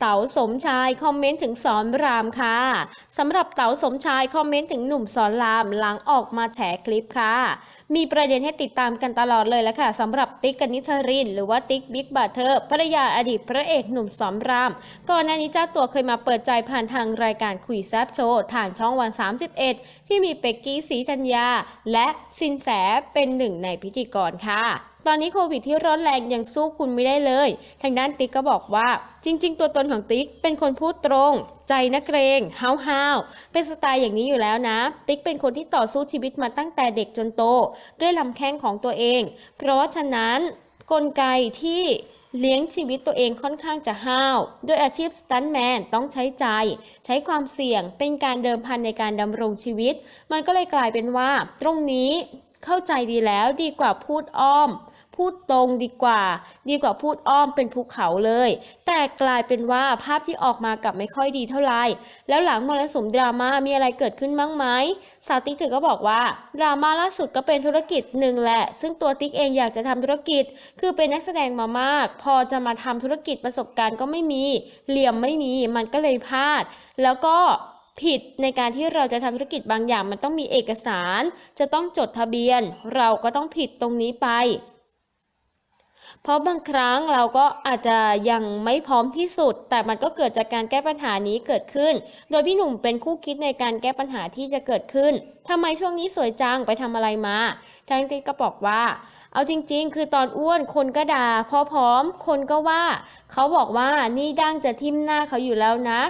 เต๋าสมชายคอมเมนต์ถึงสอนรามค่ะสำหรับเต๋าสมชายคอมเมนต์ถึงหนุ่มสอนรามหลังออกมาแฉคลิปค่ะ มีประเด็นให้ติดตามกันตลอดเลยแล้วค่ะสำหรับติ๊กกนิธริน หรือว่าติ๊กบิ๊กบัตเทอร์ภรรยาอดีตพระเอกหนุ่มสอนราม ก่อนหน้านี้เจ้าตัวเคยมาเปิดใจผ่านทางรายการคุยแซบโชว์ทางช่องวัน 31 ที่มีเป็กกี้สีธัญญาและสินแสเป็นหนึ่งในพิธีกรค่ะ ตอนนี้โควิดที่ร้อนแรงยังสู้คุณไม่ได้เลย ทางด้านติ๊กก็บอกว่า จริง ๆ ตัวตนของติ๊กเป็นคนพูดตรง ใจนักเกรงห้าวห้าวๆเป็นสไตล์อย่างนี้อยู่แล้วนะ ติ๊กเป็นคนที่ต่อสู้ชีวิตมาตั้งแต่เด็กจนโต ด้วยลำแข้งของตัวเอง เพราะฉะนั้นกลไกที่เลี้ยงชีวิตตัวเองค่อนข้างจะห้าวด้วยอาชีพสตันแมนต้องใช้ใจ ใช้ความเสี่ยงเป็นการเดิมพันในการดำรงชีวิต มันก็เลยกลายเป็นว่า ตรงนี้ เข้าใจดีแล้วดีกว่าพูดอ้อม พูดตรงดีกว่า ดีกว่าพูดอ้อมเป็นภูเขาเลย แต่กลายเป็นว่าภาพที่ออกมากับไม่ค่อยดีเท่าไหร่แล้วหลังมรสุมดราม่ามีอะไรเกิดขึ้นบ้างไหมสาวติ๊กเธอก็บอกว่าดราม่าล่าสุดก็เป็นธุรกิจหนึ่งแหละ ซึ่งตัวติ๊กเองอยากจะทำธุรกิจ คือเป็นนักแสดงมามาก พอจะมาทำธุรกิจประสบการณ์ก็ไม่มีเหลี่ยมไม่มีมันก็เลยพลาด แล้วก็ ผิดในการที่เราจะทำธุรกิจบางอย่างมันต้องมีเอกสาร จะต้องจดทะเบียน เราก็ต้องผิดตรงนี้ไป เพราะบางครั้งเราก็อาจจะยังไม่พร้อมที่สุด แต่มันก็เกิดจากการแก้ปัญหานี้เกิดขึ้น โดยพี่หนุ่มเป็นคู่คิดในการแก้ปัญหาที่จะเกิดขึ้นทำไมช่วงนี้สวยจังไปทำอะไรมาทั้งที่ก็บอกว่า เอาจริง ๆ คือตอนอ้วนคนก็ด่าพอผอมคนก็ว่า เขาบอกว่านี่ดั้งจะทิ่มหน้าเขาอยู่แล้วนะ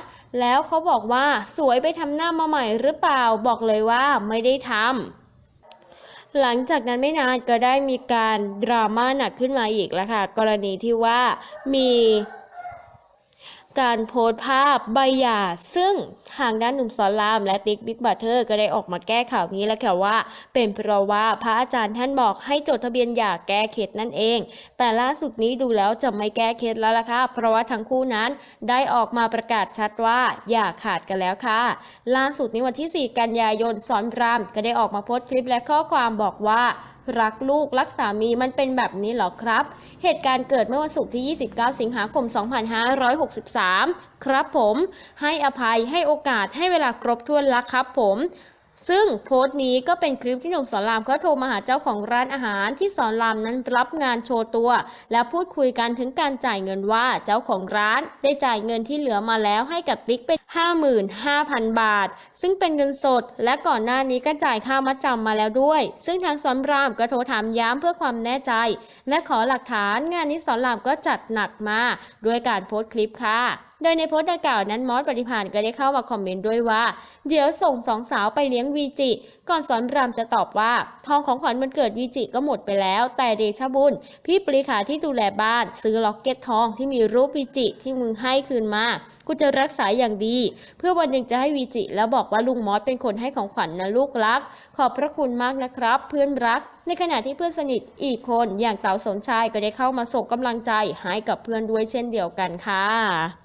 แล้วเขาบอกว่าสวยไปทำหน้ามาใหม่หรือเปล่าบอกเลยว่าไม่ได้ทำหลังจากนั้นไม่นานก็ได้มีการดราม่าหนักขึ้นมาอีกแล้วค่ะ กรณีที่ว่ามี การโพสต์ภาพใบหย่าซึ่งทางด้านหนุ่มสอนรามและติ๊กบิ๊กบัตเทอร์ก็ได้ออกมาแก้ข่าวนี้แล้วค่ะว่า เป็นเพราะว่าพระอาจารย์ท่านบอกให้จดทะเบียนหย่าแก้เคล็ดนั่นเอง แต่ล่าสุดนี้ดูแล้วจะไม่แก้เคล็ดแล้วล่ะค่ะเพราะว่าทั้งคู่นั้นได้ออกมาประกาศชัดว่าอย่าขาดกันแล้วค่ะ ล่าสุดนี้วันที่ 4 กันยายนสอนรามก็ได้ออกมาโพสต์คลิปและข้อความบอกว่า รักลูกรักสามีมันเป็นแบบนี้เหรอครับ เหตุการณ์เกิดเมื่อวันศุกร์ที่ 29 สิงหาคม 2563 ครับผม ให้อภัยให้โอกาสให้เวลาครบถ้วนละครับผม ซึ่งโพสต์นี้ก็เป็นคลิปที่หนุ่มสอนรามเขาโทรมาหาเจ้าของร้านอาหารที่สอนรามนั้นรับงานโชว์ตัว และพูดคุยกันถึงการจ่ายเงินว่าเจ้าของร้านได้จ่ายเงินที่เหลือมาแล้วให้กับติ๊กเป็น 55,000 บาท ซึ่งเป็นเงินสด และก่อนหน้านี้ก็จ่ายค่ามัดจำมาแล้วด้วย ซึ่งทางสอนรามก็โทรถามย้ำเพื่อความแน่ใจ และขอหลักฐานงานนี้สอนรามก็จัดหนักมาด้วยการโพสต์คลิปค่ะ โดยในโพสต์ดังกล่าวนั้นมอสปฏิพานก็ได้เข้ามาคอมเมนต์ด้วยว่า เดี๋ยวส่งสองสาวไปเลี้ยงวีจิ ก่อนสอนรามจะตอบว่า ทองของขวัญมันเกิดวีจิก็หมดไปแล้ว แต่เดชบุญ พี่ปรีขาที่ดูแลบ้าน ซื้อล็อกเก็ตทองที่มีรูปวีจิที่มึงให้คืนมากูจะรักษาอย่างดี เพื่อวันหนึ่งจะให้วีจิ แล้วบอกว่าลุงมอสเป็นคนให้ของขวัญนะลูกรัก ขอบพระคุณมากนะครับ เพื่อนรัก ในขณะที่เพื่อนสนิทอีกคนอย่างเต๋าสนชายก็ได้เข้ามาส่งกำลังใจให้กับเพื่อนด้วยเช่นเดียวกันค่ะ